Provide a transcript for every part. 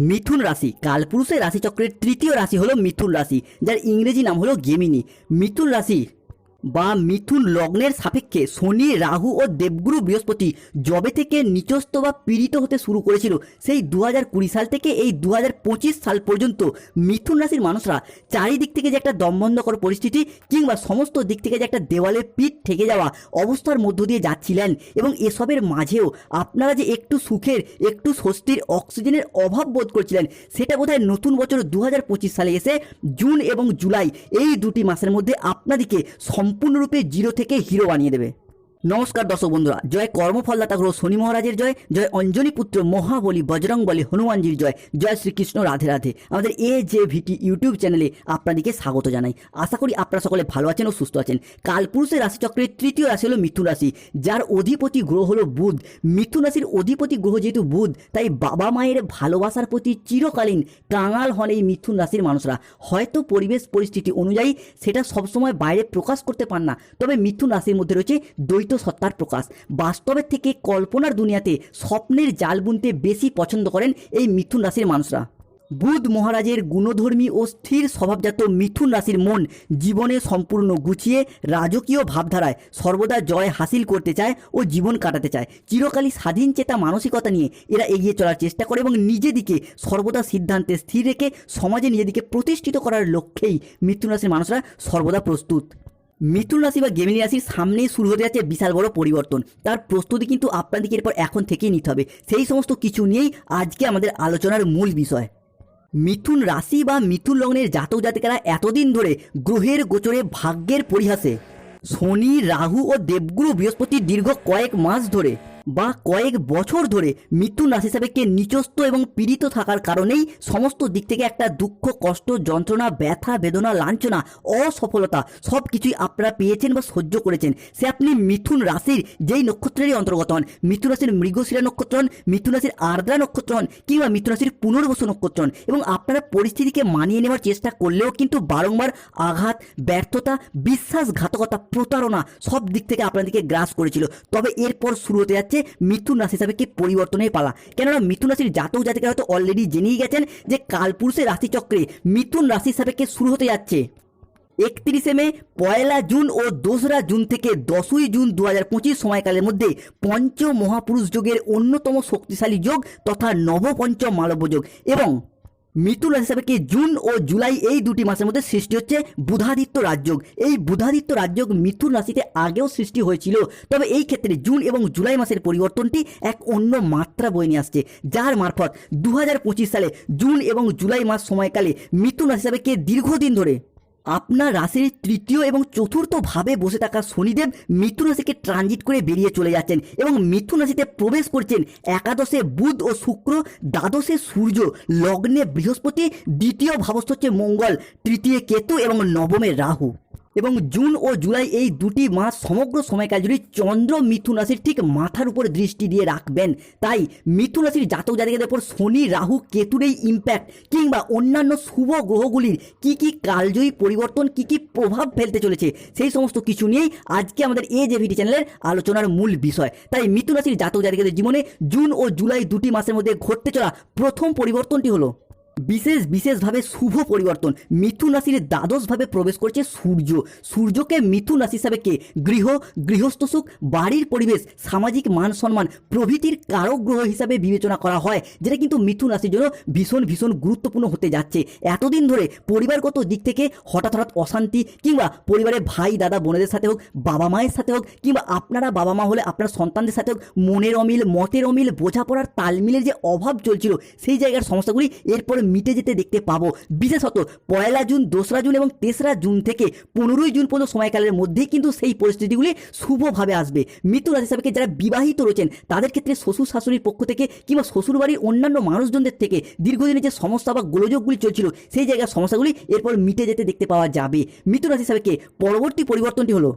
মিথুন রাশি। কালপুরুষের রাশিচক্রের তৃতীয় রাশি হলো মিথুন রাশি, যার ইংরেজি নাম হলো গেমিনি। মিথুন রাশি বা মিথুন লগ্নের সাপেক্ষে শনি, রাহু ও দেবগুরু বৃহস্পতি জবে থেকে নিচস্থ বা পীড়িত হতে শুরু করেছিল। সেই দু হাজার কুড়ি সাল থেকে এই দু হাজার পঁচিশ সাল পর্যন্ত মিথুন রাশির মানুষরা চারিদিক থেকে যে একটা দমবন্ধকর পরিস্থিতি কিংবা সমস্ত দিক থেকে যে একটা দেওয়ালে পিঠ ঠেকে যাওয়া অবস্থার মধ্য দিয়ে যাচ্ছিলেন এবং এসবের মাঝেও আপনারা যে একটু সুখের, একটু স্বস্তির অক্সিজেনের অভাব বোধ করছিলেন, সেটা বোধহয় নতুন বছর দু হাজার পঁচিশ সালে এসে জুন এবং জুলাই এই দুটি মাসের মধ্যে আপনাদেরকে সম্পূর্ণরূপে জিরো থেকে হিরো বানিয়ে দেবে। নমস্কার দর্শক বন্ধুরা, জয় কর্মফলদাতা গ্রহ শনি মহারাজের জয় জয় অঞ্জনী পুত্র মহাবলী বজরং বলী হনুমানজির জয় জয় শ্রীকৃষ্ণ রাধে রাধে। আমাদের এ যে ভিটি ইউটিউব চ্যানেলে আপনাদেরকে স্বাগত জানাই। আশা করি আপনারা সকলে ভালো আছেন ও সুস্থ আছেন। কালপুরুষের রাশিচক্রের তৃতীয় রাশি হলো মিথুন রাশি, যার অধিপতি গ্রহ হলো বুধ। মিথুন রাশির অধিপতি গ্রহ যেহেতু বুধ, তাই বাবা মায়ের ভালোবাসার প্রতি চিরকালীন কাঙাল হন এই মিথুন রাশির মানুষরা। হয়তো পরিবেশ পরিস্থিতি অনুযায়ী সেটা সবসময় বাইরে প্রকাশ করতে পান না, তবে মিথুন রাশির মধ্যে রয়েছে দ্বৈত সত্তার প্রকাশ। বাস্তবের থেকে কল্পনার দুনিয়াতে স্বপ্নের জাল বুনতে বেশি পছন্দ করেন এই মিথুন রাশির মানুষরা। বুধ মহারাজের গুণধর্মী ও স্থির স্বভাবজাত মিথুন রাশির মন জীবনে সম্পূর্ণ গুছিয়ে রাজকীয় ভাবধারায় সর্বদা জয় হাসিল করতে চায় ও জীবন কাটাতে চায়। চিরকালই স্বাধীন চেতা মানসিকতা নিয়ে এরা এগিয়ে চলার চেষ্টা করে এবং নিজেদিকে সর্বদা সিদ্ধান্তে স্থির রেখে সমাজে নিজেদিকে প্রতিষ্ঠিত করার লক্ষ্যেই মিথুন রাশির মানুষরা সর্বদা প্রস্তুত। মিথুন রাশি বা গেমিনী রাশির সামনেই শুরু হতে যাচ্ছে বিশাল বড় পরিবর্তন। তার প্রস্তুতি কিন্তু আপনাদেরকে এরপর এখন থেকেই নিতে হবে। সেই সমস্ত কিছু নিয়েই আজকে আমাদের আলোচনার মূল বিষয়। মিথুন রাশি বা মিথুন লগ্নের জাতক জাতিকারা এতদিন ধরে গ্রহের গোচরে ভাগ্যের পরিহাসে। শনি, রাহু ও দেবগুরু বৃহস্পতি দীর্ঘ কয়েক মাস ধরে বা কয়েক বছর ধরে মিথুন রাশি সাপেক্ষে নিচস্ত এবং পীড়িত থাকার কারণেই সমস্ত দিক থেকে একটা দুঃখ, কষ্ট, যন্ত্রণা, ব্যথা, বেদনা, লাঞ্ছনা, অসফলতা সব কিছুই আপনারা পেয়েছেন বা সহ্য করেছেন। সে আপনি মিথুন রাশির যেই নক্ষত্রেরই অন্তর্গত হন, মিথুন রাশির মৃগশিরা নক্ষত্র হন, মিথুন রাশির আর্দ্রা নক্ষত্র হন কিংবা মিথুন রাশির পুনর্বসু নক্ষত্র হন এবং আপনারা পরিস্থিতিকে মানিয়ে নেওয়ার চেষ্টা করলেও কিন্তু বারংবার আঘাত, ব্যর্থতা, বিশ্বাসঘাতকতা, প্রতারণা সব দিক থেকে আপনাদেরকে গ্রাস করেছিল। তবে এরপর শুরু হতে যাচ্ছে মিথুন রাশি হিসাবে কি পরিবর্তনের পালা? কেননা মিথুন রাশির জাতক জাতিকা হয়তো অলরেডি জেনেই গেছেন যে কালপুরুষের রাশিচক্রে মিথুন রাশি হিসাবে কি শুরু হতে যাচ্ছে। একত্রিশে মে, পয়লা জুন ও দোসরা জুন থেকে দশই জুন দু হাজার পঁচিশ সময়কালের মধ্যে পঞ্চ মহাপুরুষ যোগের অন্যতম শক্তিশালী যোগ তথা নবপঞ্চ মালব্য যোগ এবং মিথুন রাশি হিসাবে কি জুন ও জুলাই এই দুটি মাসের মধ্যে সৃষ্টি হচ্ছে বুধাদিত্য রাজযোগ। এই বুধাদিত্য রাজযোগ মিথুন রাশিতে আগেও সৃষ্টি হয়েছিল। তবে এই ক্ষেত্রে জুন এবং জুলাই মাসের পরিবর্তনটি এক অন্য মাত্রা বয়ে নিয়ে আসছে। যার মারফত দু হাজার পঁচিশ সালে জুন এবং জুলাই মাস সময়কালে মিথুন রাশি হিসাবে কে দীর্ঘদিন ধরে আপনার রাশির তৃতীয় এবং চতুর্থ ভাবে বসে থাকা শনিদেব মিথুন রাশিকে ট্রানজিট করে বেরিয়ে চলে যাচ্ছেন এবং মিথুন রাশিতে প্রবেশ করছেন একাদশে বুধ ও শুক্র, দ্বাদশে সূর্য, লগ্নে বৃহস্পতি, দ্বিতীয় ভাবস্থ হচ্ছে মঙ্গল, তৃতীয় কেতু এবং নবমে রাহু। এবং জুন ও জুলাই এই দুটি মাস সমগ্র সময়কাল জুড়ে চন্দ্র মিথুন রাশির ঠিক মাথার উপর দৃষ্টি দিয়ে রাখবেন। তাই মিথুন রাশির জাতক জাতিকাদের উপর শনি, রাহু, কেতুর এই ইম্প্যাক্ট কিংবা অন্যান্য শুভ গ্রহগুলির কি কি কালজয়ী পরিবর্তন, কি কি প্রভাব ফেলতে চলেছে সেই সমস্ত কিছু নিয়েই আজকে আমাদের এ যে ভিডি চ্যানেলের আলোচনার মূল বিষয়। তাই মিথুন রাশির জাতক জাতিকাদের জীবনে জুন ও জুলাই দুটি মাসের মধ্যে ঘটতে চলা প্রথম পরিবর্তনটি হলো বিশেষ, বিশেষভাবে শুভ পরিবর্তন। মিথুন রাশির দ্বাদশভাবে প্রবেশ করছে সূর্য। সূর্যকে মিথুন রাশি হিসাবে কে? গৃহ, গৃহস্থ সুখ, বাড়ির পরিবেশ, সামাজিক মান সম্মান, প্রভৃতির কারক গ্রহ হিসাবে বিবেচনা করা হয়, যেটা কিন্তু মিথুন রাশির জন্য ভীষণ ভীষণ গুরুত্বপূর্ণ হতে যাচ্ছে। এতদিন ধরে পরিবারগত দিক থেকে হঠাৎ হঠাৎ অশান্তি কিংবা পরিবারের ভাই, দাদা, বোনেদের সাথে হোক, বাবা মায়ের সাথে হোক, কিংবা আপনারা বাবা মা হলে আপনার সন্তানদের সাথে হোক, মনের অমিল, মতের অমিল, বোঝাপড়ার তালমিলের যে অভাব চলছিল, সেই জায়গার সমস্যাগুলি এরপরে মিটে যেতে দেখতে পাবো। বিশেষত পয়লা জুন, দোসরা জুন এবং তেসরা জুন থেকে পনেরোই জুন পর্যন্ত সময়কালের মধ্যেই কিন্তু সেই পরিস্থিতিগুলি শুভভাবে আসবে। মৃত্যু রাশি হিসাবে যারা বিবাহিত রয়েছেন, তাদের ক্ষেত্রে শ্বশুর শাশুড়ির পক্ষ থেকে কিংবা শ্বশুরবাড়ির অন্যান্য মানুষজনদের থেকে দীর্ঘদিনের যে সমস্যা বা গোলযোগগুলি চলছিল, সেই জায়গার সমস্যাগুলি এরপর মিটে যেতে দেখতে পাওয়া যাবে। মৃত্যু রাশি হিসাবে পরবর্তী পরিবর্তনটি হলো?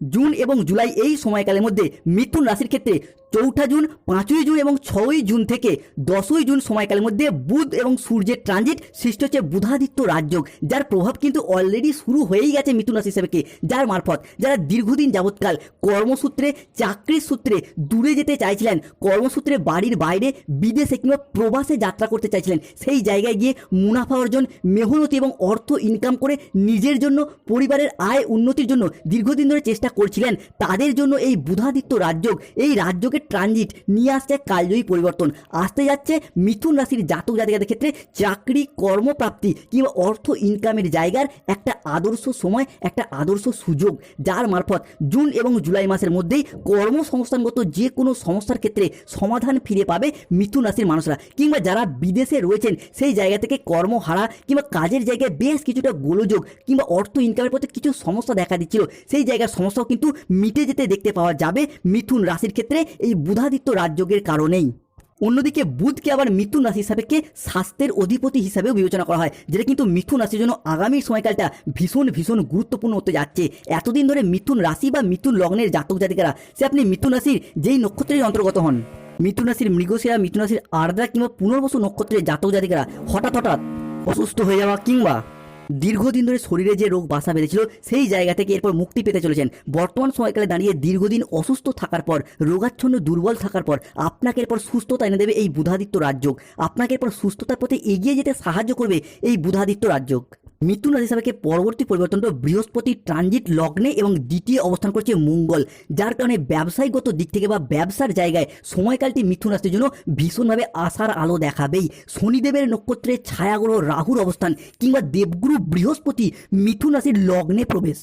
জুন এবং জুলাই এই সময়কালের মধ্যে মিথুন রাশির ক্ষেত্রে চৌঠা জুন, পাঁচই জুন এবং ছয়ই জুন থেকে দশই জুন সময়কালের মধ্যে বুধ এবং সূর্যের ট্রানজিট সৃষ্টি হচ্ছে বুধাদিত্য রাজযোগ, যার প্রভাব কিন্তু অলরেডি শুরু হয়েই গেছে মিথুন রাশি হিসেবে যার মারফত যারা দীর্ঘদিন যাবৎকাল কর্মসূত্রে, চাকরির সূত্রে দূরে যেতে চাইছিলেন, কর্মসূত্রে বাড়ির বাইরে, বিদেশে কিংবা প্রবাসে যাত্রা করতে চাইছিলেন, সেই জায়গায় গিয়ে মুনাফা অর্জন, মেহনতি এবং অর্থ ইনকাম করে নিজের জন্য, পরিবারের আয় উন্নতির জন্য দীর্ঘদিন ধরে চেষ্টা করছিলেন, তাদের জন্য এই বুধাদিত্য রাজযোগ, এই রাজযোগের ট্রানজিট নিয়ে আসছে কালজয়ী পরিবর্তন। আসতে যাচ্ছে মিথুন রাশির জাতক জাতিকাদের ক্ষেত্রে চাকরি, কর্মপ্রাপ্তি কিংবা অর্থ ইনকামের জায়গার একটা আদর্শ সময়, একটা আদর্শ সুযোগ। যার মারফত জুন এবং জুলাই মাসের মধ্যেই কর্মসংস্থানগত যে কোনো সমস্যার ক্ষেত্রে সমাধান ফিরে পাবে মিথুন রাশির মানুষরা। কিংবা যারা বিদেশে রয়েছেন, সেই জায়গা থেকে কর্মহারা কিংবা কাজের জায়গায় বেশ কিছুটা গোলযোগ কিংবা অর্থ ইনকামের পথে কিছু সমস্যা দেখা দিচ্ছিল। সেই জায়গার সমস্যাও কিন্তু মিটে যেতে দেখতে পাওয়া যাবে মিথুন রাশির ক্ষেত্রে। এই বুধাদিত্য রাজযোগের কারণেই। অন্যদিকে বুধকে আবার মিথুন রাশি সাপেক্ষে স্বাস্থ্যের অধিপতি হিসাবেও বিবেচনা করা হয়, যেটা কিন্তু মিথুন রাশির জন্য আগামী সময়কালটা ভীষণ ভীষণ গুরুত্বপূর্ণ হতে যাচ্ছে। এতদিন ধরে মিথুন রাশি বা মিথুন লগ্নের জাতক জাতিকারা, সে আপনি মিথুন রাশির যেই নক্ষত্রের অন্তর্গত হন, মিথুন রাশির মৃগশিরা, মিথুন রাশির আর্দ্রা কিংবা পুনর্বসু নক্ষত্রের জাতক জাতিকারা হঠাৎ হঠাৎ অসুস্থ হয়ে যাওয়া কিংবা দীর্ঘদিন ধরে শরীরে যে রোগ বাসা বেঁধেছিল, সেই জায়গা থেকে এরপর মুক্তি পেতে চলেছেন। বর্তমান সময়কালে দাঁড়িয়ে দীর্ঘদিন অসুস্থ থাকার পর, রোগাচ্ছন্ন দুর্বল থাকার পর, আপনাকে এরপর সুস্থতা এনে দেবে এই বুধাদিত্য রাজযোগ। আপনাকে এরপর সুস্থতার পথে এগিয়ে যেতে সাহায্য করবে এই বুধাদিত্য রাজযোগ। মিথুন রাশি সাপেক্ষে পরবর্তী পরিবর্তনটা বৃহস্পতি ট্রানজিট লগ্নে এবং দ্বিতীয় অবস্থান করছে মঙ্গল, যার কারণে ব্যবসায়ীগত দিক থেকে বা ব্যবসার জায়গায় সময়কালটি মিথুন রাশির জন্য ভীষণভাবে আশার আলো দেখাবেই। শনিদেবের নক্ষত্রের ছায়াগ্রহ রাহুর অবস্থান কিংবা দেবগুরু বৃহস্পতি মিথুন রাশির লগ্নে প্রবেশ।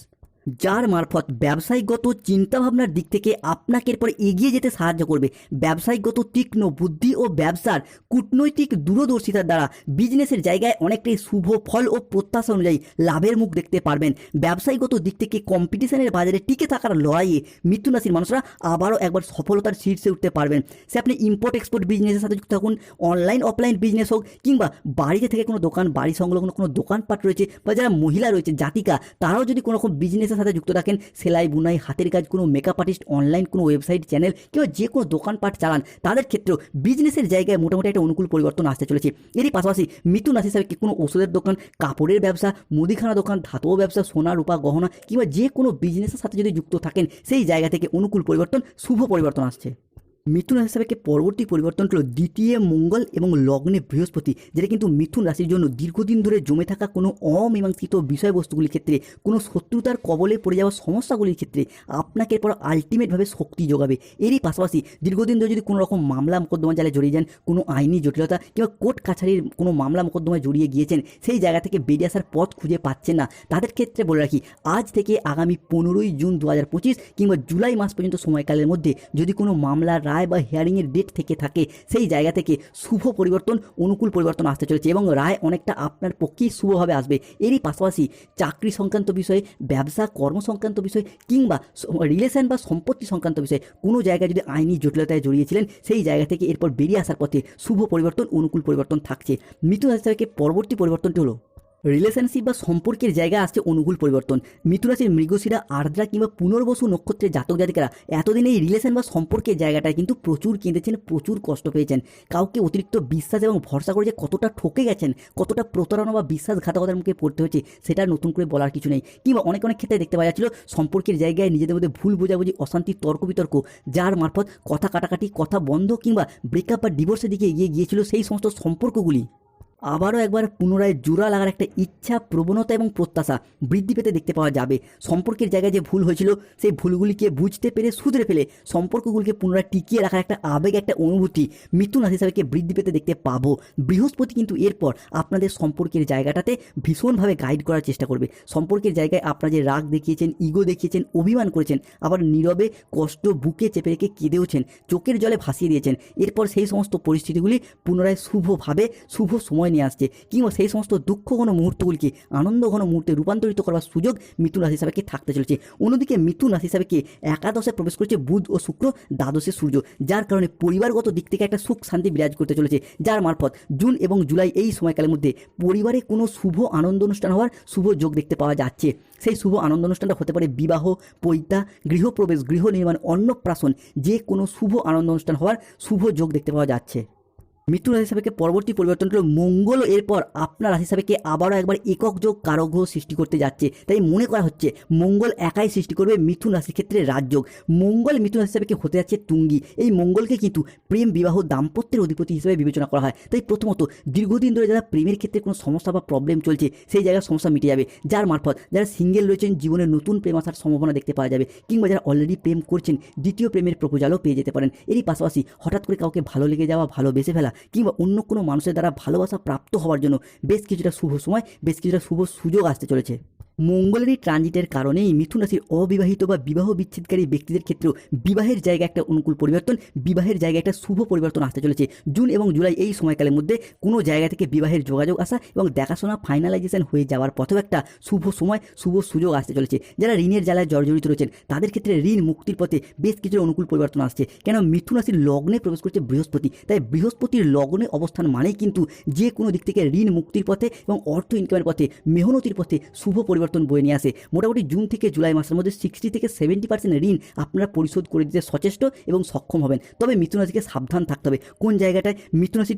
যার মারফত ব্যবসায়িকগত চিন্তাভাবনার দিক থেকে আপনাকে এরপর এগিয়ে যেতে সাহায্য করবে। ব্যবসায়িকগত তীক্ষ্ণ বুদ্ধি ও ব্যবসার কূটনৈতিক দূরদর্শিতার দ্বারা বিজনেসের জায়গায় অনেকটাই শুভ ফল ও প্রত্যাশা অনুযায়ী লাভের মুখ দেখতে পারবেন। ব্যবসায়িকগত দিক থেকে কম্পিটিশনের বাজারে টিকে থাকার লড়াইয়ে মৃত্যু রাশির মানুষরা আবারও একবার সফলতার শীর্ষে উঠতে পারবেন। সে আপনি ইম্পোর্ট এক্সপোর্ট বিজনেসের সাথে যুক্ত থাকুন অনলাইন অফলাইন বিজনেস হোক কিংবা বাড়িতে থেকে কোনো দোকান, বাড়ি সংলগ্ন কোনো দোকানপাট রয়েছে বা যারা মহিলা রয়েছে, জাতিকা, তারাও যদি কোনো রকম বিজনেসের সাথে যুক্ত থাকেন। সেলাই, বুনাই, হাতের কাজ, কোনো মেকআপ আর্টিস্ট অনলাইন কোনো ওয়েবসাইট চ্যানেল কিংবা যে কোনো দোকানপাট চালান, তাদের ক্ষেত্রেও বিজনেসের জায়গায় মোটামুটি একটা অনুকূল পরিবর্তন আসতে চলেছে। এরই পাশাপাশি মিথুন রাশি হিসাবে কোনো ওষুধের দোকান, কাপড়ের ব্যবসা, মুদিখানা দোকান ধাতব ব্যবসা, সোনা, রূপা, গহনা কিংবা যে কোনো বিজনেসের সাথে যদি যুক্ত থাকেন, সেই জায়গা থেকে অনুকূল পরিবর্তন, শুভ পরিবর্তন আসছে। মিথুন রাশি হিসাবে পরবর্তী পরিবর্তন হলো দ্বিতীয় মঙ্গল এবং লগ্নে বৃহস্পতি, যেটা কিন্তু মিথুন রাশির জন্য দীর্ঘদিন ধরে জমে থাকা কোনো অমীমাংসিত বিষয়বস্তুগুলির ক্ষেত্রে, কোনো শত্রুতার কবলে পড়ে যাওয়া সমস্যাগুলির ক্ষেত্রে আপনাকে এরপর আলটিমেটভাবে শক্তি যোগাবে। এরই পাশাপাশি দীর্ঘদিন ধরে যদি কোনো রকম মামলা মোকদ্দমা জালে জড়িয়ে যান, কোনো আইনি জটিলতা কিংবা কোর্ট কাছারির কোনো মামলা মোকদ্দমায় জড়িয়ে গিয়েছেন, সেই জায়গা থেকে বেরিয়ে আসার পথ খুঁজে পাচ্ছেন না। তাদের ক্ষেত্রে বলে রাখি, আজ থেকে আগামী পনেরোই জুন দু হাজার পঁচিশ কিংবা জুলাই মাস পর্যন্ত সময়কালের মধ্যে যদি কোনো মামলা রায় বা হিয়ারিংয়ের ডেট থেকে থাকে, সেই জায়গা থেকে শুভ পরিবর্তন, অনুকূল পরিবর্তন আসতে চলেছে এবং রায় অনেকটা আপনার পক্ষেই শুভভাবে আসবে। এরই পাশাপাশি চাকরি সংক্রান্ত বিষয়ে, ব্যবসা কর্ম সংক্রান্ত বিষয় কিংবা রিলেশন বা সম্পত্তি সংক্রান্ত বিষয়ে কোনো জায়গায় যদি আইনি জটিলতায় জড়িয়েছিলেন, সেই জায়গা থেকে এরপর বেরিয়ে আসার পথে শুভ পরিবর্তন, অনুকূল পরিবর্তন থাকছে। মিথুন রাশি পরবর্তী পরিবর্তনটি হলো রিলেশনশিপ বা সম্পর্কের জায়গায় আসছে অনুকূল পরিবর্তন। মিথুরাশির মৃগশিরা, আর্দ্রা কিংবা পুনর্বসু নক্ষত্রের জাতক জাতিকারা এতদিন এই রিলেশন বা সম্পর্কের জায়গাটায় কিন্তু প্রচুর কেঁদেছেন, প্রচুর কষ্ট পেয়েছেন। কাউকে অতিরিক্ত বিশ্বাস এবং ভরসা করে যে কতটা ঠকে গেছেন, কতটা প্রতারণা বা বিশ্বাসঘাতকতার মুখে পড়তে হয়েছে, সেটা নতুন করে বলার কিছু নেই। কিংবা অনেক অনেক ক্ষেত্রে দেখতে পাওয়া যাচ্ছিল সম্পর্কের জায়গায় নিজেদের মধ্যে ভুল বোঝাবুঝি, অশান্তি তর্ক বিতর্ক যার মারফত কথা কাটাকাটি, কথা বন্ধ কিংবা ব্রেকআপ বা ডিভোর্সের দিকে এগিয়ে গিয়েছিল সেই সমস্ত সম্পর্কগুলি। আবারও একবার পুনরায় জোড়া লাগার একটা ইচ্ছা, প্রবণতা এবং প্রত্যাশা বৃদ্ধি পেতে দেখতে পাওয়া যাবে। সম্পর্কের জায়গায় যে ভুল হয়েছিল, সেই ভুলগুলিকে বুঝতে পেরে শুধরে ফেলে সম্পর্কগুলিকে পুনরায় টিকিয়ে রাখার একটা আবেগ, একটা অনুভূতি মৃত্যু রাশি হিসাবে বৃদ্ধি পেতে দেখতে পাবো। বৃহস্পতি কিন্তু এরপর আপনাদের সম্পর্কের জায়গাটাতে ভীষণভাবে গাইড করার চেষ্টা করবে। সম্পর্কের জায়গায় আপনারা যে রাগ দেখিয়েছেন ইগো দেখিয়েছেন, অভিমান করেছেন, আবার নীরবে কষ্ট বুকে চেপে রেখে কেঁদেওছেন, চোখের জলে ভাসিয়ে দিয়েছেন, এরপর সেই সমস্ত পরিস্থিতিগুলি পুনরায় শুভভাবে, শুভ সময় নিয়ে নিয়ে আসছে। কিংবা সেই সমস্ত দুঃখ ঘন মুহূর্তগুলিকে আনন্দ ঘন মুহূর্তে রূপান্তরিত করার সুযোগ মিথুন রাশি হিসাবে থাকতে চলেছে। অন্যদিকে মিথুন রাশি হিসাবে একাদশে প্রবেশ করেছে বুধ ও শুক্র, দ্বাদশে সূর্য, যার কারণে পরিবারগত দিক থেকে একটা সুখ শান্তি বিরাজ করতে চলেছে, যার মারফত জুন এবং জুলাই এই সময়কালের মধ্যে পরিবারে কোনো শুভ আনন্দ অনুষ্ঠান হওয়ার শুভ যোগ দেখতে পাওয়া যাচ্ছে। সেই শুভ আনন্দ অনুষ্ঠানটা হতে পারে বিবাহ, পৈতা, গৃহপ্রবেশ, গৃহ নির্মাণ, অন্নপ্রাশন, যে কোনো শুভ আনন্দ অনুষ্ঠান হওয়ার শুভ যোগ দেখতে পাওয়া যাচ্ছে। মৃত্যু রাশি সাপেক্ষে পরবর্তী পরিবর্তন হলো মঙ্গল, এরপর আপনার রাশি সাপেক্ষে আবারও একবার একক যোগ কারক গ্রহ সৃষ্টি করতে যাচ্ছে। তাই মনে করা হচ্ছে মঙ্গল একাই সৃষ্টি করবে মিথুন রাশির ক্ষেত্রে রাজযোগ মঙ্গল মিথুন রাশি সাপেক্ষে হতে যাচ্ছে তুঙ্গি। এই মঙ্গলকে কিন্তু প্রেম, বিবাহ, দাম্পত্যের অধিপতি হিসেবে বিবেচনা করা হয়। তাই প্রথমত দীর্ঘদিন ধরে যারা প্রেমের ক্ষেত্রে কোনো সমস্যা বা প্রবলেম চলছে, সেই জায়গার সমস্যা মিটে যাবে। যার মারফত যারা সিঙ্গেল রয়েছেন, জীবনে নতুন প্রেম আসার সম্ভাবনা দেখতে পাওয়া যাবে। কিংবা যারা অলরেডি প্রেম করছেন, দ্বিতীয় প্রেমের প্রপোজালও পেয়ে যেতে পারেন। এরই পাশাপাশি হঠাৎ করে কাউকে ভালো লেগে যাওয়া, ভালোবেসে ফেলা কিংবা অন্য কোনো মানুষের দ্বারা ভালোবাসা প্রাপ্ত হওয়ার জন্য বেশ কিছুটা শুভ সময়, বেশ কিছুটা শুভ সুযোগ আসতে চলেছে। মঙ্গলের এই ট্রানজিটের কারণেই মিথুন রাশির অবিবাহিত বা বিবাহ বিচ্ছেদকারী ব্যক্তিদের ক্ষেত্রেও বিবাহের জায়গায় একটা অনুকূল পরিবর্তন, বিবাহের জায়গায় একটা শুভ পরিবর্তন আসতে চলেছে। জুন এবং জুলাই এই সময়কালের মধ্যে কোনো জায়গা থেকে বিবাহের যোগাযোগ আসা এবং দেখাশোনা ফাইনালাইজেশন হয়ে যাওয়ার পথেও একটা শুভ সময়, শুভ সুযোগ আসতে চলেছে। যারা ঋণের জ্বালায় জর্জরিত রয়েছেন, তাদের ক্ষেত্রে ঋণ মুক্তির পথে বেশ কিছু অনুকূল পরিবর্তন আসছে। কেন মিথুন রাশির লগ্নে প্রবেশ করছে বৃহস্পতি, তাই বৃহস্পতির লগ্নে অবস্থান মানেই কিন্তু যে কোনো দিক থেকে ঋণ মুক্তির পথে এবং অর্থ ইনকামের পথে, মেহনতির পথে শুভ পরিবর্তন বয়ে নিয়ে আসে। মোটামুটি জুন থেকে জুলাই মাসের মধ্যে সিক্সটি থেকে সেভেন্টি পার্সেন্ট ঋণ আপনারা পরিশোধ করে দিতে সচেষ্ট এবং সক্ষম হবেন। তবে মিথুন রাশিকে সাবধান থাকতে হবে। কোন জায়গাটায়? মিথুন রাশির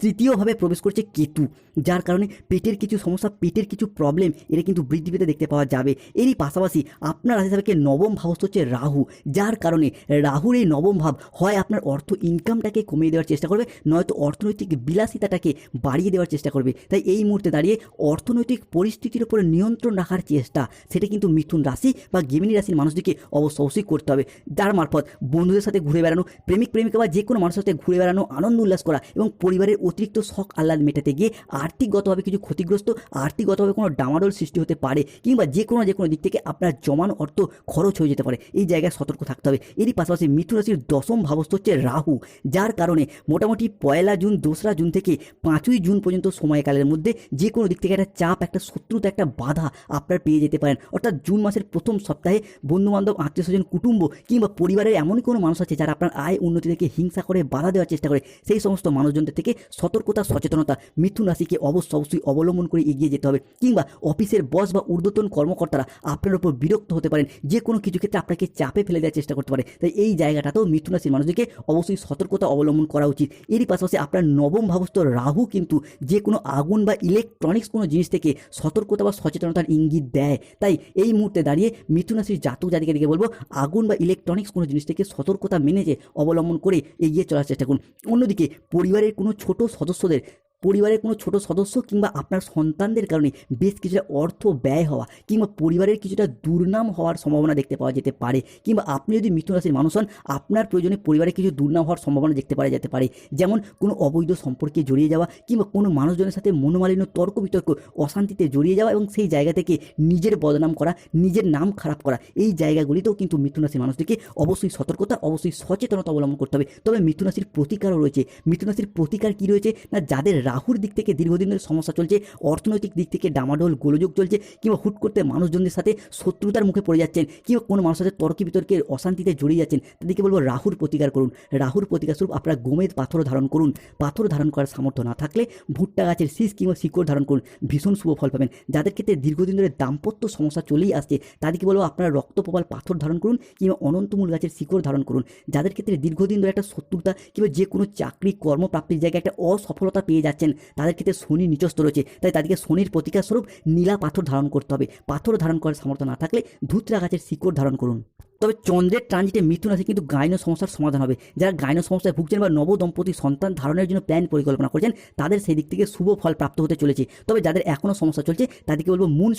তৃতীয়ভাবে প্রবেশ করছে কেতু, যার কারণে পেটের কিছু সমস্যা, পেটের কিছু প্রবলেম এটা কিন্তু বৃদ্ধি পেতে দেখতে পাওয়া যাবে। এরই পাশাপাশি আপনার রাশি সাপেক্ষে নবম ভাব হচ্ছে রাহু, যার কারণে রাহুর এই নবম ভাব হয় আপনার অর্থ ইনকামটাকে কমিয়ে দেওয়ার চেষ্টা করবে, নয়তো অর্থনৈতিক বিলাসিতাটাকে বাড়িয়ে দেওয়ার চেষ্টা করবে। তাই এই মুহূর্তে দাঁড়িয়ে অর্থনৈতিক পরিস্থিতির উপরে নিয়ন্ত্রণ রাখার চেষ্টা, সেটা কিন্তু মিথুন রাশি বা গেমিনী রাশির মানুষদেরকে অবশ্য অবশ্যই করতে হবে। যার মারফত বন্ধুদের সাথে ঘুরে বেড়ানো প্রেমিক প্রেমিকা বা যে কোনো মানুষের সাথে ঘুরে বেড়ানো, আনন্দ উল্লাস করা এবং পরিবারের অতিরিক্ত শখ আহ্লাদ মেটাতে গিয়ে আর্থিকগতভাবে কিছু ক্ষতিগ্রস্ত, আর্থিকগতভাবে কোনো ডামাডোল সৃষ্টি হতে পারে কিংবা যে কোনো যে কোনো দিক থেকে আপনার জমানো অর্থ খরচ হয়ে যেতে পারে, এই জায়গায় সতর্ক থাকতে হবে। এরই পাশাপাশি মিথুন রাশির দশম ভাবস্থ হচ্ছে রাহু, যার কারণে মোটামুটি পয়লা জুন, দোসরা জুন থেকে পাঁচই জুন পর্যন্ত সময়কালের মধ্যে যে কোনো দিক থেকে একটা চাপ, একটা শত্রুতা, একটা বাধা আপনার পেয়ে যেতে পারেন। অর্থাৎ জুন মাসের প্রথম সপ্তাহে বন্ধুবান্ধব, আত্মীয় স্বজন, কুটুম্ব কিংবা পরিবারের এমন কোনো মানুষ আছে যারা আপনার আয় উন্নতি থেকে হিংসা করে বাধা দেওয়ার চেষ্টা করে, সেই সমস্ত মানুষজনদের থেকে সতর্কতা, সচেতনতা, মিথুন রাশিকে অবশ্য অবশ্যই অবলম্বন করে এগিয়ে যেতে হবে। কিংবা অফিসের বস বা ঊর্ধ্বতন কর্মকর্তারা আপনার উপর বিরক্ত হতে পারেন। যে কোনো কিছু ক্ষেত্রে আপনাকে চাপে ফেলে দেওয়ার চেষ্টা করতে পারে। তাই এই জায়গাটাতেও মিথুন রাশির মানুষদেরকে অবশ্যই সতর্কতা অবলম্বন করা উচিত। এরই পাশাপাশি আপনার নবম ভাবস্থ রাহু কিন্তু যে কোনো আগুন বা ইলেকট্রনিক্স কোনো জিনিস থেকে সতর্কতা বা সচেতনতার ইঙ্গিত দেয়। তাই এই মুহূর্তে দাঁড়িয়ে মিথুন রাশির জাতক জাতিকে দিকে বলব, আগুন বা ইলেকট্রনিক্স কোনো জিনিস থেকে সতর্কতা মেনে যে অবলম্বন করে এগিয়ে চলার চেষ্টা করুন। অন্যদিকে পরিবারের কোনো ছোট সদস্যদের পরিবারের কোনো ছোট সদস্য কিংবা আপনার সন্তানদের কারণে বেশ কিছুটা অর্থ ব্যয় হওয়া কিংবা পরিবারের কিছুটা দুর্নাম হওয়ার সম্ভাবনা দেখতে পাওয়া যেতে পারে কিংবা আপনি যদি মিথুন রাশির মানুষ হন, আপনার প্রয়োজনে পরিবারে কিছু দুর্নাম হওয়ার সম্ভাবনা দেখতে পাওয়া যেতে পারে। যেমন কোনো অবৈধ সম্পর্কে জড়িয়ে যাওয়া কিংবা কোনো মানুষজনের সাথে মনোমালিন্য, তর্ক বিতর্ক, অশান্তিতে জড়িয়ে যাওয়া এবং সেই জায়গা থেকে নিজের বদনাম করা, নিজের নাম খারাপ করা, এই জায়গাগুলিতেও কিন্তু মিথুন রাশির মানুষদেরকে অবশ্যই সতর্কতা, অবশ্যই সচেতনতা অবলম্বন করতে হবে। তবে মিথুন রাশির প্রতিকারও রয়েছে। মিথুন রাশির প্রতিকার কী রয়েছে না যাদের রাহুর দিক থেকে দীর্ঘদিন ধরে সমস্যা চলছে, অর্থনৈতিক দিক থেকে ডামাডোল, গোলযোগ চলছে কিংবা হুট করতে মানুষজনদের সাথে শত্রুতার মুখে পড়ে যাচ্ছেন কিংবা কোনো মানুষের সাথে তর্ক বিতর্কে অশান্তিতে জড়িয়ে যাচ্ছেন, তাদেরকে বলব রাহুর প্রতিকার করুন। রাহুর প্রতিকার স্বরূপ আপনারা গোমেদ পাথর ধারণ করুন। পাথর ধারণ করার সামর্থ্য না থাকলে ভুট্টা গাছের শীষ কিংবা শিকড় ধারণ করুন। ভীষণ শুভ ফল পাবেন। যাদের ক্ষেত্রে দীর্ঘদিন ধরে দাম্পত্য সমস্যা চলেই আসছে, তাদেরকে বলব আপনারা রক্তপ্রবাল পাথর ধারণ করুন কিংবা অনন্তমূল গাছের শিকড় ধারণ করুন। যাদের ক্ষেত্রে দীর্ঘদিন ধরে একটা শত্রুতা কিংবা যে কোনো চাকরি, কর্মপ্রাপ্তির জায়গায় একটা অসফলতা পেয়ে যাচ্ছেন তাদের ক্ষেত্রে শনি নিচস্থ রয়েছে। তাই তাদেরকে শনির প্রতিকার স্বরূপ নীলা পাথর ধারণ করতে হবে। পাথর ধারণ করার সামর্থ্য না থাকলে ধুতরা গাছের শিকড় ধারণ করুন। তবে চন্দ্রের ট্রানজিটে মৃত্যু আছে কিন্তু গাইনো সমস্যার সমাধান হবে। যারা গাইনো সমস্যায় ভুগছেন বা নব দম্পতি সন্তান ধারণের জন্য প্ল্যান পরিকল্পনা করছেন, তাদের সেই দিক থেকে শুভ ফল প্রাপ্ত হতে চলেছে। তবে যাদের এখনও সমস্যা চলছে, তাদেরকে বলব মুন